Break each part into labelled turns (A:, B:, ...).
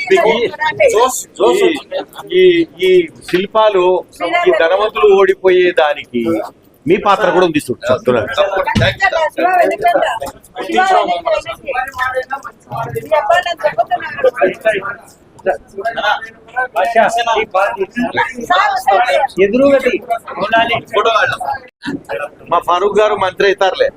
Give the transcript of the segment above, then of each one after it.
A: మీరు
B: ఈ ఈ శిల్పాలు ఈ ధనవంతులు ఓడిపోయే దానికి మీ పాత్ర కూడా ఉంది చూడు చెప్తున్నాను
C: ఎదురుగటి ఉండాలి
B: మా ఫారూక్ గారు మంత్రి అవుతారులే.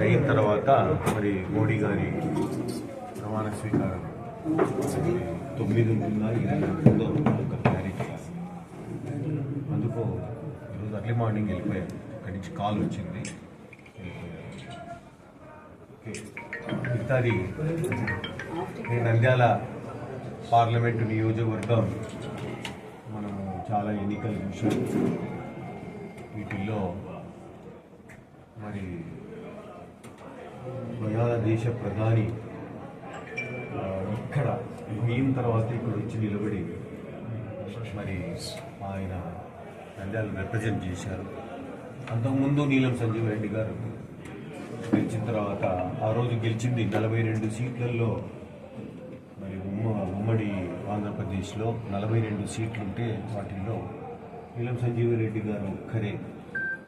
D: అయిన తర్వాత మరి మోడీ గారి ప్రమాణ స్వీకారం తొమ్మిది ఉంటుందా ఎనిమిది ఉంటుందో ఒక క్లారిటీ అందుకు ఈరోజు అర్లీ మార్నింగ్ వెళ్ళిపోయాను అక్కడి నుంచి కాల్ వచ్చింది. ఓకే ఈ నేను నంద్యాల పార్లమెంటు నియోజకవర్గం మనము చాలా ఎన్నికలు చూసాం వీటిల్లో మరి మలయాళ దేశ ప్రధాని ఇక్కడ అయిన తర్వాత ఇక్కడ వచ్చి నిలబడి మరి ఆయన నంద్యాలను రిప్రజెంట్ చేశారు. అంతకుముందు నీలం సంజీవ్ రెడ్డి గారు గెలిచిన తర్వాత ఆ రోజు గెలిచింది నలభై రెండు సీట్లలో మరి ఉమ్మ ఉమ్మడి ఆంధ్రప్రదేశ్లో నలభై రెండు సీట్లు ఉంటే వాటిల్లో నీలం సంజీవ రెడ్డి గారు ఒక్కరే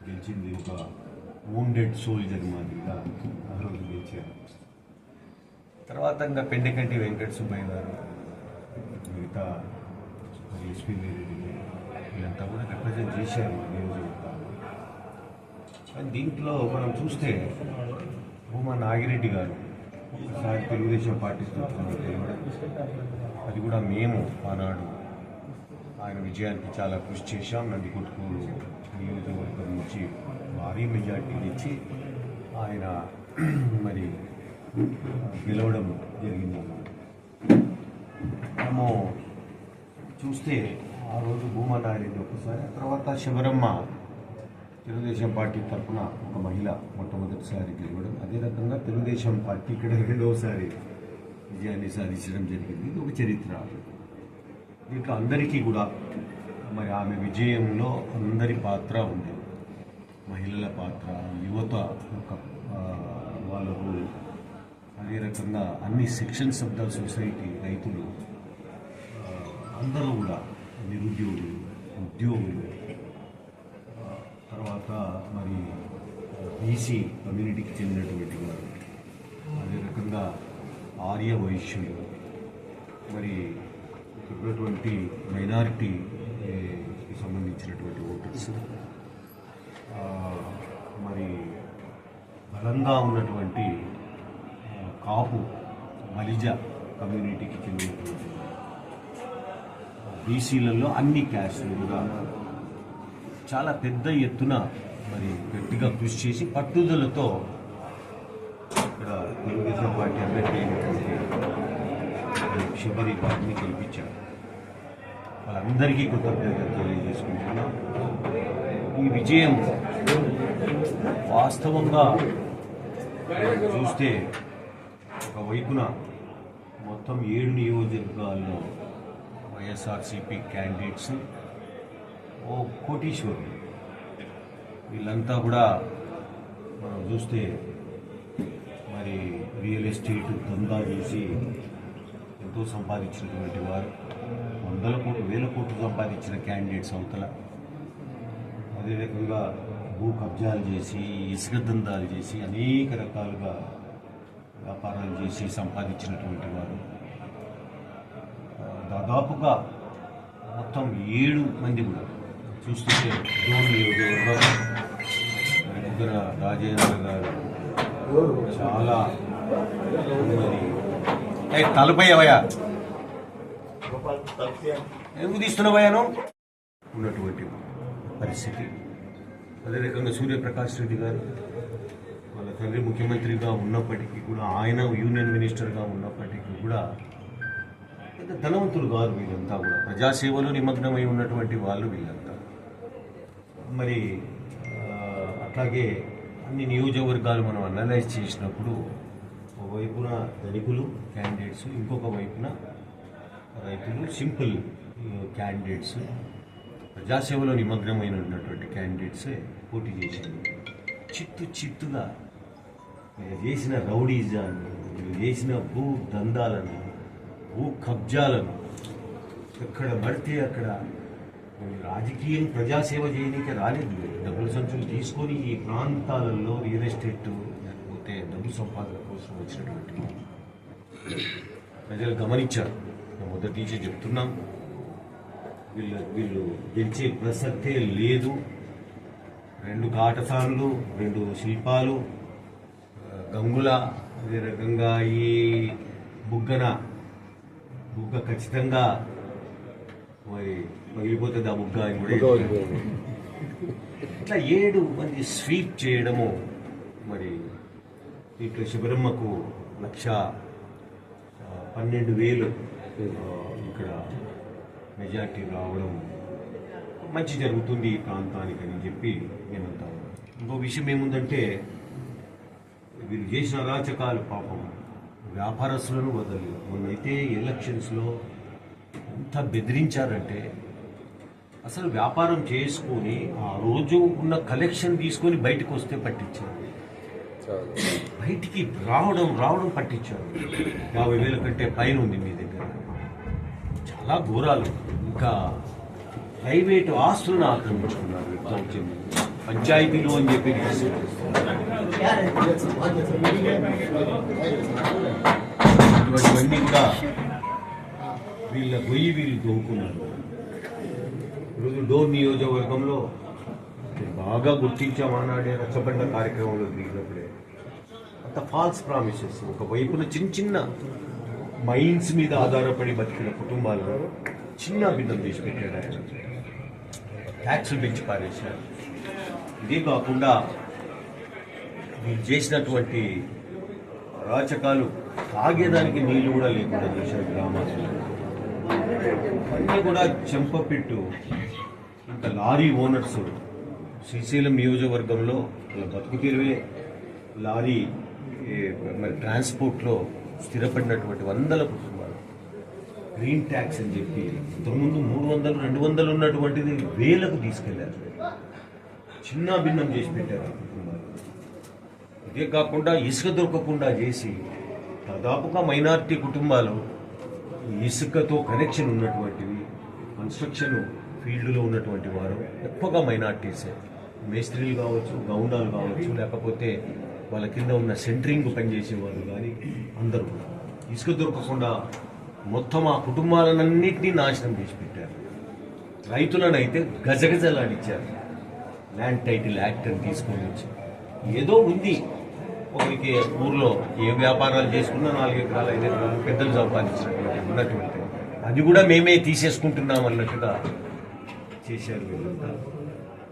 D: గెలిచింది. ఒక వూండెడ్ సోల్జర్ మాదిరిగా ఆ రోజు గెలిచారు. తర్వాత ఇంకా పెండెకంటి వెంకట సుబ్బయ్య గారు మిగతా ఎస్పీ రెడ్డి వీళ్ళంతా కూడా రిప్రజెంట్ చేశారు నియోజకవర్గాన్ని దీంట్లో మనం చూస్తే భూమా నాగిరెడ్డి గారు ఒకసారి తెలుగుదేశం పార్టీ తరఫున అది కూడా మేము ఆనాడు ఆయన విజయానికి చాలా కృషి చేశాం. నందికొట్కూరు నియోజకవర్గం నుంచి భారీ మెజార్టీ ఇచ్చి ఆయన మరి గెలవడం జరిగింది మనము చూస్తే ఆ రోజు భూమా నాయుడు ఒకసారి తర్వాత శివరమ్మ తెలుగుదేశం పార్టీ తరఫున ఒక మహిళ మొట్టమొదటిసారి గెలవడం అదే రకంగా తెలుగుదేశం పార్టీ ఇక్కడ రెండవసారి విజయాన్ని సాధించడం జరిగింది. ఇది ఒక చరిత్ర. దీంట్లో అందరికీ కూడా మరి ఆమె విజయంలో అందరి పాత్ర ఉంది. మహిళల పాత్ర యువత యొక్క వాళ్ళకు అదే రకంగా అన్ని సెక్షన్స్ ఆఫ్ ద సొసైటీ రైతులు అందరూ కూడా నిరుద్యోగులు ఉద్యోగులు తర్వాత మరి బీసీ కమ్యూనిటీకి చెందినటువంటి వారు. అదే రకంగా ఆర్య వైశ్యులు మరి ఉన్నటువంటి మైనారిటీకి సంబంధించినటువంటి ఓటర్స్. మరి బలంగా ఉన్నటువంటి కాపు మలిజ కమ్యూనిటీకి చెందినటువంటి బీసీలలో అన్ని క్యాస్టులు ఉదాహరణ చాలా పెద్ద ఎత్తున మరి గట్టిగా కృషి చేసి పట్టుదలతో ఇక్కడ తెలుగుదేశం పార్టీ అభ్యర్థి అయినటువంటి శబరి గారిని గెలిపించారు. వాళ్ళందరికీ కృతజ్ఞతలు తెలియజేసుకుంటున్నాం. ఈ విజయం వాస్తవంగా చూస్తే ఒకవైపున మొత్తం ఏడు నియోజకవర్గాల్లో వైఎస్ఆర్సీపీ క్యాండిడేట్స్ ఓ కోటీశ్వరులు వీళ్ళంతా కూడా మనం చూస్తే మరి రియల్ ఎస్టేట్ దందా చేసి ఎంతో సంపాదించినటువంటి వారు. వందల కోట్లు వేల కోట్లు సంపాదించిన క్యాండిడేట్స్ అవతల. అదే రకంగా భూ కబ్జాలు చేసి ఇసుక దందాలు చేసి అనేక రకాలుగా వ్యాపారాలు చేసి సంపాదించినటువంటి వారు. దాదాపుగా మొత్తం ఏడు మంది కూడా చూస్తుంటే నియోజకవర్గం మరి ముగ్గుర రాజేంద్ర గారు. చాలా తలపై అవయా? ఎందుకు తీస్తున్నావయ్యాను ఉన్నటువంటి పరిస్థితి. అదే రకంగా సూర్యప్రకాష్ రెడ్డి గారు వాళ్ళ తండ్రి ముఖ్యమంత్రిగా ఉన్నప్పటికీ కూడా ఆయన యూనియన్ మినిస్టర్గా ఉన్నప్పటికీ కూడా ధనవంతులు కాదు వీళ్ళంతా కూడా. ప్రజాసేవలో నిమగ్నమై ఉన్నటువంటి వాళ్ళు వీళ్ళంతా. మరి అట్లాగే అన్ని నియోజకవర్గాలు మనం అనలైజ్ చేసినప్పుడు ఒకవైపున ధనికులు క్యాండిడేట్స్ ఇంకొక వైపున రైతులు సింపుల్ క్యాండిడేట్స్ ప్రజాసేవలో నిమగ్నమైన ఉన్నటువంటి క్యాండిడేట్సే పోటీ చేశారు. చిత్తు చిత్తుగా మీరు చేసిన రౌడీజాన్ని మీరు చేసిన భూ దందాలను భూ కబ్జాలను ఎక్కడ పడితే అక్కడ రాజకీయం ప్రజాసేవ చేయడానికి రాలేదు. డబ్బుల సంచులు తీసుకొని ఈ ప్రాంతాలలో రియల్ ఎస్టేట్ లేకపోతే డబ్బు సంపాదన కోసం వచ్చినటువంటి ప్రజలు గమనించారు. మేము మొదటి నుంచే చెప్తున్నాం వీళ్ళు వీళ్ళు గెలిచే ప్రసక్తే లేదు. రెండు కాటసాన్లు రెండు శిల్పాలు గంగుల అదే రకంగా ఈ బుగ్గన బుగ్గ ఖచ్చితంగా మరి పగిలిపోతుంది ఆ బుగ్గ అని కూడా. ఇట్లా ఏడు మంది స్వీప్ చేయడము మరి ఇట్లా శబరమ్మకు లక్ష పన్నెండు వేలు ఇక్కడ మెజార్టీ రావడం మంచి జరుగుతుంది ఈ ప్రాంతానికి అని చెప్పి నేనంతా ఇంకో విషయం ఏముందంటే వీళ్ళు చేసిన అరాచకాలు పాపం వ్యాపారస్తులను వదలలేదు. మొన్నైతే ఎలక్షన్స్లో ఎంత బెదిరించారంటే అసలు వ్యాపారం చేసుకొని ఆ రోజు ఉన్న కలెక్షన్ తీసుకొని బయటకు వస్తే పట్టించారు బయటికి రావడం రావడం పట్టించారు. యాభై వేల కంటే పైన ఉంది మీ దగ్గర. చాలా ఘోరాలు. ఇంకా ప్రైవేటు ఆస్తులను ఆక్రమించుకున్నారు. పంచాయతీలు అని చెప్పి. ఇటువంటివన్నీ కూడా వీళ్ళ గొయ్యి వీళ్ళు దొంకున్నారు ఈరోజు డోర్ నియోజకవర్గంలో బాగా గుర్తించామన్నాడే రచ్చబండ కార్యక్రమంలో దిగినప్పుడే అంత ఫాల్స్ ప్రామిసెస్ ఒక వైపున చిన్న చిన్న మైన్స్ మీద ఆధారపడి బతికిన కుటుంబాలను చిన్న భిన్నం చేసి పెట్టాడు ఆయన. ట్యాక్సులు పెంచి పారేశారు. ఇదే కాకుండా వీళ్ళు చేసినటువంటి అరాచకాలు తాగేదానికి నీళ్ళు కూడా లేకుండా చేశారు గ్రామాల్లో అన్నీ కూడా చెంపపెట్టు. ఇంకా లారీ ఓనర్స్ శ్రీశైలం నియోజకవర్గంలో వాళ్ళ బతుకు తెరువే. లారీ మరి ట్రాన్స్పోర్ట్లో స్థిరపడినటువంటి వందల కుటుంబాలు. గ్రీన్ ట్యాక్స్ అని చెప్పి ఇంతకుముందు మూడు వందలు రెండు వందలు ఉన్నటువంటిది వేలకు తీసుకెళ్ళారు. చిన్న భిన్నం చేసి పెట్టారు కుటుంబాలు. ఇదే కాకుండా ఇసుక దొరకకుండా చేసి దాదాపుగా మైనారిటీ కుటుంబాలు ఇసుకతో కనెక్షన్ ఉన్నటువంటివి కన్స్ట్రక్షన్ ఫీల్డ్లో ఉన్నటువంటి వారు ఎక్కువగా మైనార్టీసే మేస్త్రీలు కావచ్చు గౌండాలు కావచ్చు లేకపోతే వాళ్ళ కింద ఉన్న సెంటరింగ్ పనిచేసేవాళ్ళు కానీ అందరూ. ఇసుక దొరకకుండా మొత్తం ఆ కుటుంబాలన్నింటినీ నాశనం చేసి పెట్టారు. రైతులను అయితే గజగజలాడిచ్చారు. ల్యాండ్ టైటిల్ యాక్ట్ అని తీసుకొని వచ్చి. ఏదో ఉంది. ఒకరికి ఊర్లో ఏ వ్యాపారాలు చేసుకున్నా నాలుగు ఎకరాల ఐదు ఎకరాలు పెద్దలు సంపాదించినటువంటి ఉన్నటువంటి అది కూడా మేమే తీసేసుకుంటున్నాం అన్నట్టుగా చేశారు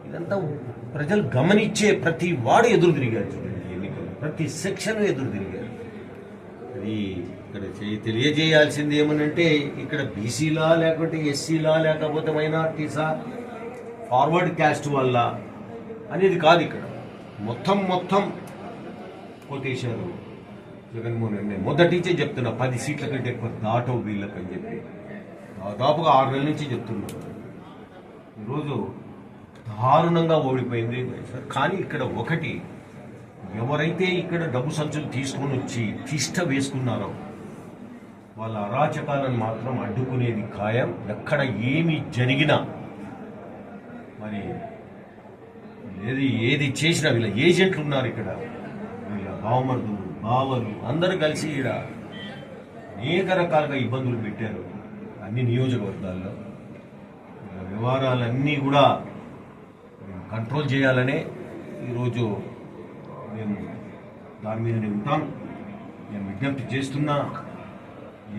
D: ఇదంతా ప్రజలు గమనించే ప్రతి వాడు ఎదురు తిరిగారు ఎన్నికలు ప్రతి సెక్షన్ ఎదురు తిరిగారు. అది ఇక్కడ తెలియజేయాల్సింది ఏమనంటే ఇక్కడ బీసీలా లేకపోతే ఎస్సీలా లేకపోతే మైనార్టీసా ఫార్వర్డ్ క్యాస్ట్ వల్ల అనేది కాదు ఇక్కడ. మొత్తం మొత్తం కొట్టేశారు జగన్మోహన్ రెడ్డి నేను మొదటి నుంచే చెప్తున్నా పది సీట్ల కంటే ఎక్కువ దాటో వీళ్ళకి అని చెప్పి. దాదాపుగా ఆరు నెలల నుంచి చెప్తున్నారు ఈరోజు దారుణంగా ఓడిపోయింది కానీ ఇక్కడ ఒకటి ఎవరైతే ఇక్కడ డబ్బు సంచులు తీసుకొని వచ్చి తిష్ట వేసుకున్నారో వాళ్ళ అరాచకాలను మాత్రం అడ్డుకునేది ఖాయం. ఎక్కడ ఏమి జరిగినా మరి ఏది ఏది చేసినా వీళ్ళ ఏజెంట్లు ఉన్నారు ఇక్కడ. బావమరుదులు బావలు అందరూ కలిసి ఈడ అనేక రకాలుగా ఇబ్బందులు పెట్టారు అన్ని నియోజకవర్గాల్లో. వ్యవహారాలన్నీ కూడా మేము కంట్రోల్ చేయాలనే ఈరోజు మేము దాని మీదనే ఉంటాం. నేను విజ్ఞప్తి చేస్తున్నా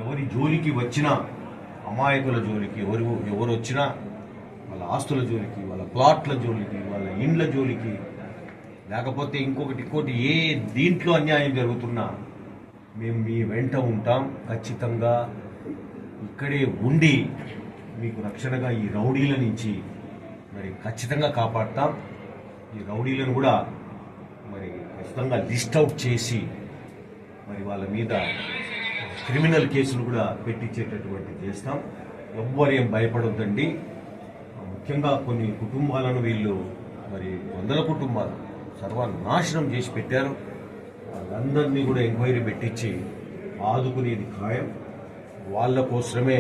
D: ఎవరి జోలికి వచ్చినా అమాయకుల జోలికి ఎవరు ఎవరు వచ్చినా వాళ్ళ ఆస్తుల జోలికి వాళ్ళ ప్లాట్ల జోలికి వాళ్ళ ఇండ్ల జోలికి లేకపోతే ఇంకొకటి ఇంకోటి ఏ దీంట్లో అన్యాయం జరుగుతున్నా మేము మీ వెంట ఉంటాం. ఖచ్చితంగా ఇక్కడే ఉండి మీకు రక్షణగా ఈ రౌడీల నుంచి మరి ఖచ్చితంగా కాపాడతాం. ఈ రౌడీలను కూడా మరి ఖచ్చితంగా లిస్ట్ అవుట్ చేసి మరి వాళ్ళ మీద క్రిమినల్ కేసులు కూడా పెట్టించేటటువంటి చేస్తాం. ఎవ్వరు ఏం భయపడొద్దండి. ముఖ్యంగా కొన్ని కుటుంబాలను వీళ్ళు మరి వందల కుటుంబాలు సర్వనాశనం చేసి పెట్టారు. వాళ్ళందరినీ కూడా ఎంక్వైరీ పెట్టించి ఆదుకునేది ఖాయం. వాళ్ళ కోసమే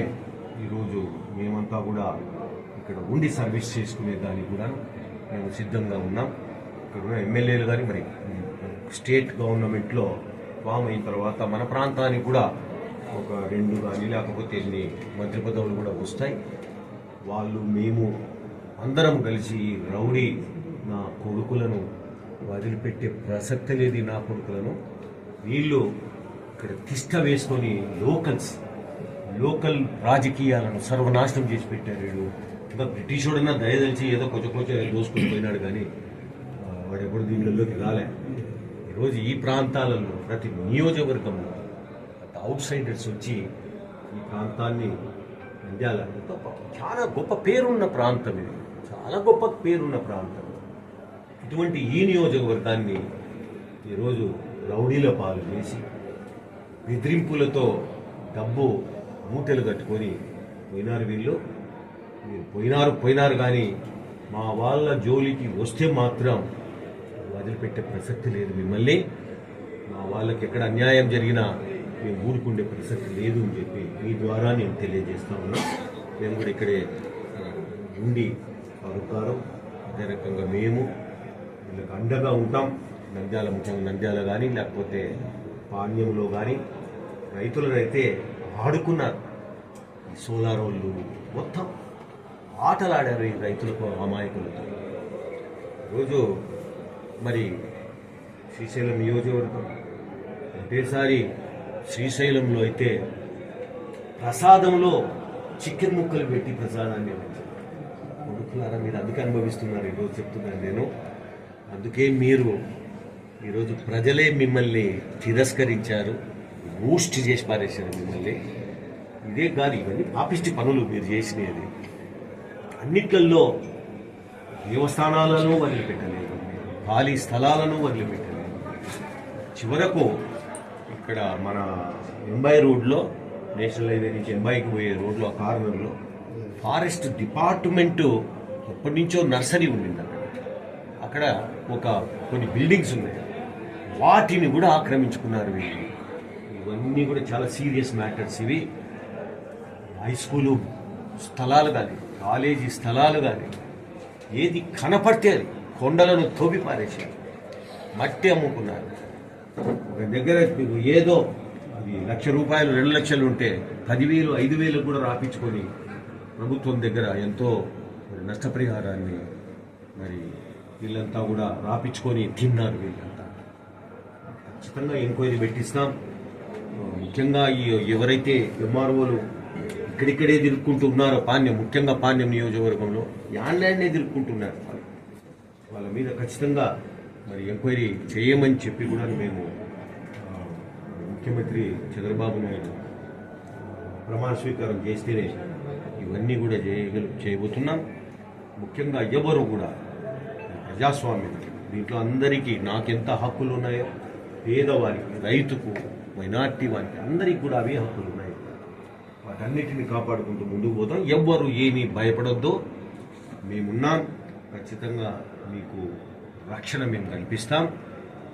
D: ఈరోజు మేమంతా కూడా ఇక్కడ ఉండి సర్వీస్ చేసుకునే దానికి కూడా మేము సిద్ధంగా ఉన్నాం. ఇక్కడ ఉన్న ఎమ్మెల్యేలు కానీ మరి స్టేట్ గవర్నమెంట్లో ఫామ్ అయిన తర్వాత మన ప్రాంతానికి కూడా ఒక రెండు కానీ లేకపోతే ఎన్ని మంత్రి పదవులు కూడా వస్తాయి. వాళ్ళు మేము అందరం కలిసి రౌడీ నా కొడుకులను వదిలిపెట్టే ప్రసక్తి లేదు ఈ నా కొడుకులను. వీళ్ళు ఇక్కడ తిష్ట వేసుకొని లోకల్స్ లోకల్ రాజకీయాలను సర్వనాశనం చేసి పెట్టారు వీడు. ఇంకా బ్రిటిష్ వాడన్నా దయదలిచి ఏదో కొంచెం కొంచెం దోసుకుని పోయినాడు కానీ వాడు ఎప్పుడు దీనిలోకి రాలే. ఈరోజు ఈ ప్రాంతాలలో ప్రతి నియోజకవర్గంలో అవుట్ సైడర్స్ వచ్చి ఈ ప్రాంతాన్ని నంద్యాల గొప్ప చాలా గొప్ప పేరున్న ప్రాంతం ఇది. చాలా గొప్ప పేరున్న ప్రాంతం. ఇటువంటి ఈ నియోజకవర్గాన్ని ఈరోజు రౌడీల పాలు చేసి బెదిరింపులతో డబ్బు మూటలు కట్టుకొని పోయినారు వీళ్ళు. మీరు పోయినారు పోయినారు కానీ మా వాళ్ళ జోలికి వస్తే మాత్రం వదిలిపెట్టే ప్రసక్తి లేదు మిమ్మల్ని. మా వాళ్ళకి ఎక్కడ అన్యాయం జరిగినా మేము ఊరుకుండే ప్రసక్తి లేదు అని చెప్పి మీ ద్వారా నేను తెలియజేస్తా ఉన్నా మేము కూడా ఇక్కడే ఉండి అడుగుతారు అదే రకంగా మేము వీళ్ళకి అండగా ఉంటాం. నంద్యాల ముఖ్యంగా నంద్యాల కానీ లేకపోతే పాణ్యంలో కానీ రైతులనైతే ఆడుకున్నారు ఈ సోలార్ వాళ్ళు మొత్తం ఆటలాడారు ఈ రైతులకు అమాయకులతో రోజు మరి శ్రీశైలం నియోజకవర్గం ఒకేసారి శ్రీశైలంలో అయితే ప్రసాదంలో చికెన్ ముక్కలు పెట్టి ప్రసాదాన్ని ఇవ్వచ్చు కొడుకులారా మీరు అందుకే అనుభవిస్తున్నారు ఈరోజు చెప్తున్నాను నేను. అందుకే మీరు ఈరోజు ప్రజలే మిమ్మల్ని తిరస్కరించారు బూస్ట్ చేసి పారేశారు మిమ్మల్ని. ఇదే కాదు ఇవన్నీ పాపిష్టి పనులు మీరు చేసినది అన్నిట్లలో దేవస్థానాలను వదిలిపెట్టలేదు ఖాళీ స్థలాలను వదిలిపెట్టలేదు. చివరకు ఇక్కడ మన ఎంబై రోడ్లో నేషనల్ హైవే నుంచి ఎంబైకి పోయే రోడ్లో ఆ కార్నర్లో ఫారెస్ట్ డిపార్ట్మెంటు ఎప్పటి నుంచో నర్సరీ ఉండింది అక్కడ అక్కడ ఒక కొన్ని బిల్డింగ్స్ ఉన్నాయి. వాటిని కూడా ఆక్రమించుకున్నారు వీళ్ళు. ఇవన్నీ కూడా చాలా సీరియస్ మ్యాటర్స్ ఇవి. హై స్కూలు స్థలాలు కానీ కాలేజీ స్థలాలు కానీ ఏది కనపడితే అది కొండలను తోపి పారేశారు. మట్టి అమ్ముకున్నారు. ఒక దగ్గర మీకు ఏదో అది లక్ష రూపాయలు రెండు లక్షలు ఉంటే పదివేలు ఐదు వేలు కూడా రాపించుకొని ప్రభుత్వం దగ్గర ఎంతో నష్టపరిహారాన్ని మరి వీళ్ళంతా కూడా రాపించుకొని తిన్నారు వీళ్ళంతా. ఖచ్చితంగా ఎంక్వైరీ పెట్టిస్తాం. ముఖ్యంగా ఈ ఎవరైతే ఎంఆర్ఓలు ఇక్కడిక్కడే తిరుక్కుంటూ ఉన్నారో పాణ్యం ముఖ్యంగా పాణ్యం నియోజకవర్గంలో ల్యాండ్నే తిరుక్కుంటున్నారు వాళ్ళు. వాళ్ళ మీద ఖచ్చితంగా మరి ఎంక్వైరీ చేయమని చెప్పి కూడా మేము ముఖ్యమంత్రి చంద్రబాబు నాయుడు ప్రమాణ స్వీకారం చేస్తేనే ఇవన్నీ కూడా చేయగలు చేయబోతున్నాం. ముఖ్యంగా ఎవరు కూడా ప్రజాస్వామ్యం. దీంట్లో అందరికీ నాకెంత హక్కులు ఉన్నాయో పేదవారికి రైతుకు మైనార్టీ వారికి అందరికీ కూడా అవే హక్కులు ఉన్నాయి వాటన్నిటిని కాపాడుకుంటూ ముందుకు పోతాం. ఎవ్వరు ఏమీ భయపడొద్దు. మేమున్నాం. ఖచ్చితంగా మీకు రక్షణ మేము కల్పిస్తాం.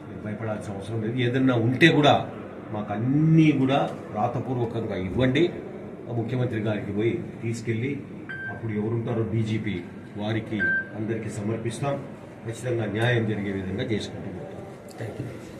D: మీరు భయపడాల్సిన అవసరం లేదు. ఏదన్నా ఉంటే కూడా మాకు అన్నీ కూడా రాతపూర్వకంగా ఇవ్వండి. ఆ ముఖ్యమంత్రి గారికి పోయి తీసుకెళ్ళి అప్పుడు ఎవరుంటారో డీజీపీ వారికి అందరికీ సమర్పిస్తాం. ఖచ్చితంగా న్యాయం జరిగే విధంగా చేసుకుంటున్నాం థ్యాంక్ యూ